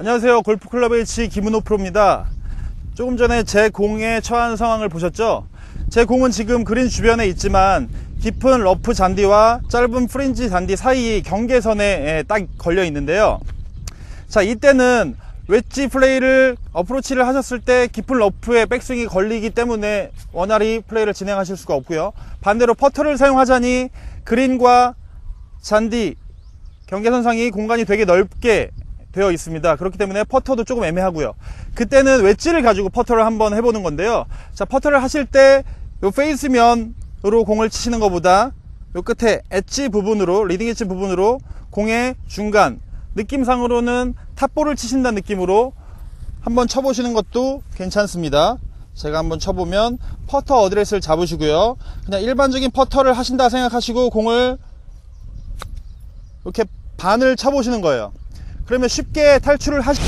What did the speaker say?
안녕하세요. 골프클럽 H 김은호 프로입니다. 조금 전에 제 공에 처한 상황을 보셨죠? 제 공은 지금 그린 주변에 있지만 깊은 러프 잔디와 짧은 프린지 잔디 사이 경계선에 딱 걸려 있는데요. 자, 이때는 웨지 플레이를 어프로치를 하셨을 때 깊은 러프에 백스윙이 걸리기 때문에 원활히 플레이를 진행하실 수가 없고요. 반대로 퍼터를 사용하자니 그린과 잔디 경계선상이 공간이 되게 넓게 되어 있습니다. 그렇기 때문에 퍼터도 조금 애매하고요. 그때는 웨지를 가지고 퍼터를 한번 해보는 건데요. 자, 퍼터를 하실 때 요 페이스면으로 공을 치시는 것보다 요 끝에 엣지 부분으로 리딩 엣지 부분으로 공의 중간 느낌상으로는 탑볼을 치신다는 느낌으로 한번 쳐보시는 것도 괜찮습니다. 제가 한번 쳐보면 퍼터 어드레스를 잡으시고요. 그냥 일반적인 퍼터를 하신다 생각하시고 공을 이렇게 반을 쳐보시는 거예요. 그러면 쉽게 탈출을 하시